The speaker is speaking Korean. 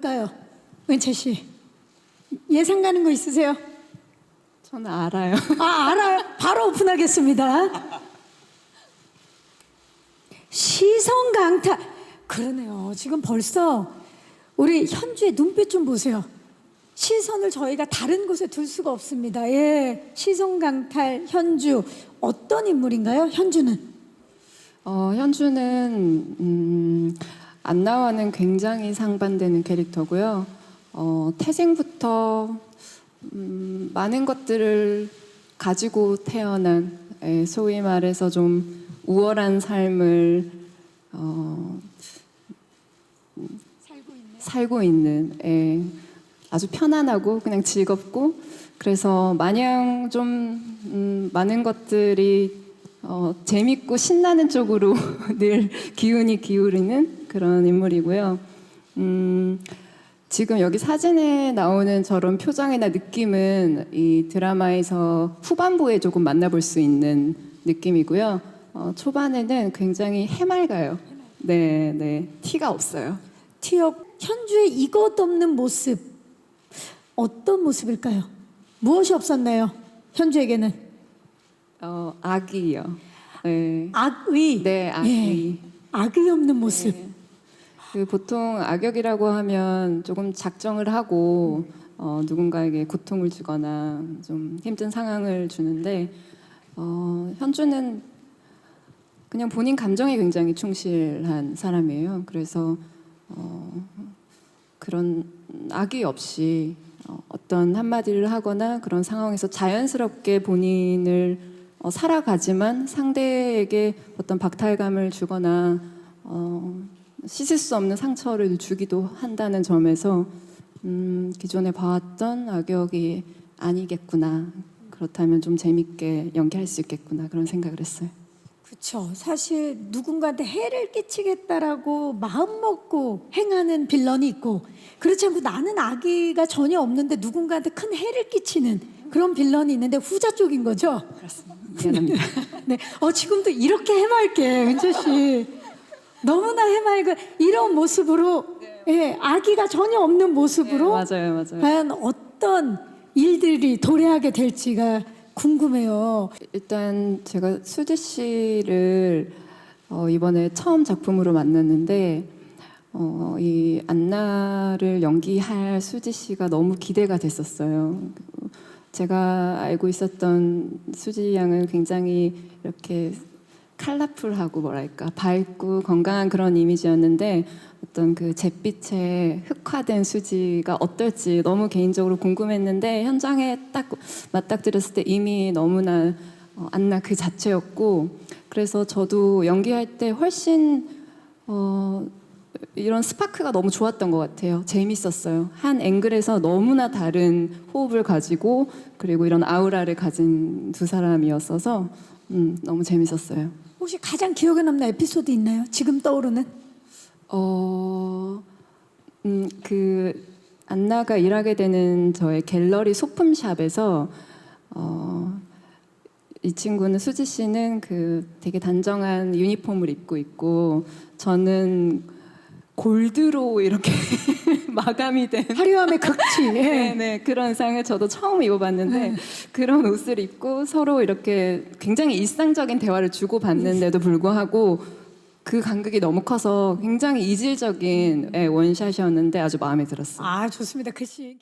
뭘까요? 은채 씨. 예상 가는 거 있으세요? 저는 알아요. 아, 알아요. 바로 오픈하겠습니다. 시선 강탈. 그러네요. 지금 벌써 우리 현주의 눈빛 좀 보세요. 시선을 저희가 다른 곳에 둘 수가 없습니다. 예. 시선 강탈 현주. 어떤 인물인가요? 현주는? 어, 현주는 음, 안나와는 굉장히 상반되는 캐릭터고요. 어, 태생부터 음, 많은 것들을 가지고 태어난 예, 소위 말해서 좀 우월한 삶을 어, 살고 있는. 살고 있는 예, 아주 편안하고 그냥 즐겁고 그래서 마냥 좀 음, 많은 것들이 어, 재밌고 신나는 쪽으로 늘 기운이 기울이는 그런 인물이고요. 음, 지금 여기 사진에 나오는 저런 표정이나 느낌은 이 드라마에서 후반부에 조금 만나볼 수 있는 느낌이고요. 어, 초반에는 굉장히 해맑아요. 네, 네, 티가 없어요. 티업 현주의 이것 없는 모습 어떤 모습일까요? 무엇이 없었나요? 현주에게는 어, 악이요. 네. 악의 네, 악이. 예, 악의 없는 모습 네. 그 보통 악역이라고 하면 조금 작정을 하고 어, 누군가에게 고통을 주거나 좀 힘든 상황을 주는데 어, 현주는 그냥 본인 감정에 굉장히 충실한 사람이에요. 그래서 어, 그런 악의 없이 어, 어떤 한마디를 하거나 그런 상황에서 자연스럽게 본인을 어, 살아가지만 상대에게 어떤 박탈감을 주거나 어, 씻을 수 없는 상처를 주기도 한다는 점에서 음, 기존에 봐왔던 악역이 아니겠구나. 그렇다면 좀 재밌게 연기할 수 있겠구나 그런 생각을 했어요. 그렇죠. 사실 누군가한테 해를 끼치겠다라고 마음 먹고 행하는 빌런이 있고 그렇지 않고 나는 악의가 전혀 없는데 누군가한테 큰 해를 끼치는 그런 빌런이 있는데 후자 쪽인 거죠. 그렇습니다. 미안합니다. 네. 어 지금도 이렇게 해맑게 은재 씨 너무나 해맑은 이런 모습으로 예, 악의가 전혀 없는 모습으로 네, 맞아요, 맞아요. 과연 어떤 일들이 도래하게 될지가 궁금해요. 일단 제가 수지 씨를 어, 이번에 처음 작품으로 만났는데 어, 이 안나를 연기할 수지 씨가 너무 기대가 됐었어요. 제가 알고 있었던 수지 양은 굉장히 이렇게 컬러풀하고 뭐랄까 밝고 건강한 그런 이미지였는데 어떤 그 잿빛에 흑화된 수지가 어떨지 너무 개인적으로 궁금했는데 현장에 딱 맞닥뜨렸을 때 이미 너무나 어, 안나 그 자체였고 그래서 저도 연기할 때 훨씬 어, 이런 스파크가 너무 좋았던 것 같아요. 재밌었어요. 한 앵글에서 너무나 다른 호흡을 가지고 그리고 이런 아우라를 가진 두 사람이었어서 음, 너무 재밌었어요. 혹시 가장 기억에 남는 에피소드 있나요? 지금 떠오르는? 어, 음, 그 안나가 일하게 되는 저의 갤러리 소품샵에서 어, 이 친구는 수지 씨는 그 되게 단정한 유니폼을 입고 있고 저는 골드로 이렇게 마감이 된 화려함의 극치. 예. 네, 네, 그런 상을 저도 처음 입어봤는데 그런 옷을 입고 서로 이렇게 굉장히 일상적인 대화를 주고 받는데도 불구하고 그 간극이 너무 커서 굉장히 이질적인 예, 원샷이었는데 아주 마음에 들었어요. 아 좋습니다. 그 시.